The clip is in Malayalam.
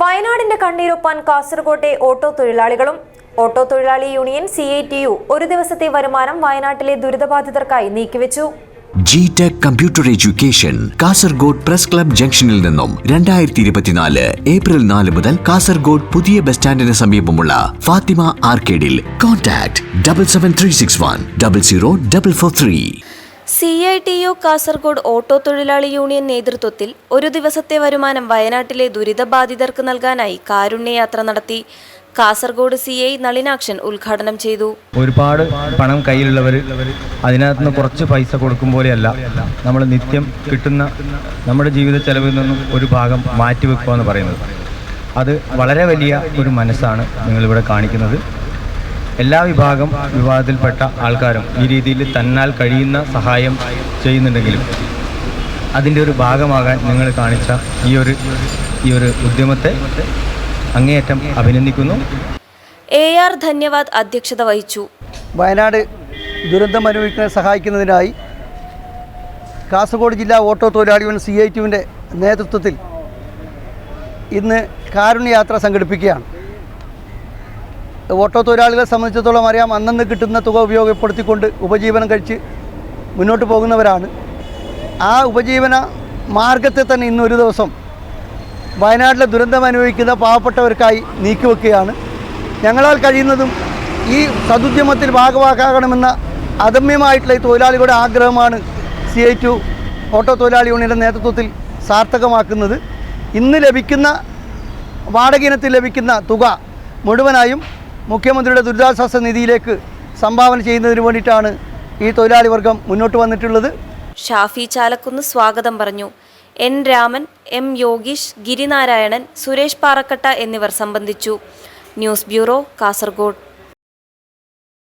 വയനാടിന്റെ കണ്ണീരൊപ്പാൻ കാസർകോട്ടെ ഓട്ടോ തൊഴിലാളികളും ഓട്ടോ തൊഴിലാളി union C I T U ഒരു ദിവസത്തെ വരുമാനം വയനാട്ടിലെ ദുരിതബാധിതർക്കായി നീക്കിവെച്ചു. G tech computer education Kasaragod press club ജംഗ്ഷനിൽ നിന്നും രണ്ടായിരത്തി ഇരുപത്തിനാല് ഏപ്രിൽ നാല് മുതൽ കാസർഗോഡ് പുതിയ ബസ് സ്റ്റാൻഡിന് സമീപമുള്ള Fathima ആർക്കേഡിൽ. Contact double seven three six one double zero double four three C I T U Kasaragod auto തൊഴിലാളി യൂണിയൻ നേതൃത്വത്തിൽ ഒരു ദിവസത്തെ വരുമാനം വയനാട്ടിലെ ദുരിതബാധിതർക്ക് നൽകാനായി കാരുണ്യയാത്ര നടത്തി. കാസർഗോഡ് സി ഐ നളിനാക്ഷൻ ഉദ്ഘാടനം ചെയ്തു. ഒരുപാട് പണം കയ്യിലുള്ളവർ അതിനകത്ത് നിന്ന് കുറച്ച് പൈസ കൊടുക്കും പോലെയല്ല. നമ്മൾ നിത്യം കിട്ടുന്ന നമ്മുടെ ജീവിത ചെലവിൽ നിന്നും ഒരു ഭാഗം മാറ്റിവെക്കുക എന്ന് പറയുന്നത്. അത് വളരെ വലിയ ഒരു മനസ്സാണ് നിങ്ങളിവിടെ കാണിക്കുന്നത്. എല്ലാ വിഭാഗം വിഭാഗത്തിൽപ്പെട്ട ആൾക്കാരും ഈ രീതിയിൽ തന്നാൽ കഴിയുന്ന സഹായം ചെയ്യുന്നുണ്ടെങ്കിലും അതിന്റെ ഒരു ഭാഗമാകാൻ നിങ്ങൾ കാണിച്ച ഈ ഒരു ഈ ഒരു ഉദ്യമത്തെ അങ്ങേയറ്റം അഭിനന്ദിക്കുന്നു. എ ആർ ധന്യവാദ് അധ്യക്ഷത വഹിച്ചു. വയനാട് ദുരന്തം അനുഭവിക്കുന്നവരെ സഹായിക്കുന്നതിനായി കാസർഗോഡ് ജില്ലാ ഓട്ടോ തൊഴിലാളി യൂണിയൻ സി ഐ ടിയുവിന്റെ നേതൃത്വത്തിൽ ഇന്ന് കാരുണ്യയാത്ര സംഘടിപ്പിക്കുകയാണ്. ഓട്ടോ തൊഴിലാളികളെ സംബന്ധിച്ചിടത്തോളം അറിയാം അന്നന്ന് കിട്ടുന്ന തുക ഉപയോഗപ്പെടുത്തിക്കൊണ്ട് ഉപജീവനം കഴിച്ച് മുന്നോട്ട് പോകുന്നവരാണ്. ആ ഉപജീവന മാർഗത്തെ തന്നെ ഇന്ന് ഒരു ദിവസം വയനാട്ടിലെ ദുരന്തം അനുഭവിക്കുന്ന പാവപ്പെട്ടവർക്കായി നീക്കിവെക്കുകയാണ് ഞങ്ങളാൽ കഴിയുന്നതും ഈ സതുദ്യമത്തിൽ ഭാഗവാക്കാകണമെന്ന അദമ്യമായിട്ടുള്ള ഈ തൊഴിലാളികളുടെ ആഗ്രഹമാണ് സി ഐ ടു ഓട്ടോ തൊഴിലാളി യൂണിയന്റെ നേതൃത്വത്തിൽ സാർത്ഥകമാക്കുന്നത്. ഇന്ന് ലഭിക്കുന്ന വാടക ഇനത്തിൽ ലഭിക്കുന്ന തുക മുഴുവനായും മുഖ്യമന്ത്രിയുടെ ദുരിതാശ്വാസ നിധിയിലേക്ക് സംഭാവന ചെയ്യുന്നതിന് വേണ്ടിയിട്ടാണ് ഈ തൊഴിലാളി വർഗം മുന്നോട്ട് വന്നിട്ടുള്ളത്. ഷാഫി ചാലക്കുന്ന് സ്വാഗതം പറഞ്ഞു. എൻ രാമൻ എം യോഗീഷ് ഗിരിനാരായണൻ സുരേഷ് പാറക്കട്ട എന്നിവർ സംബന്ധിച്ചു. News bureau Kasaragod.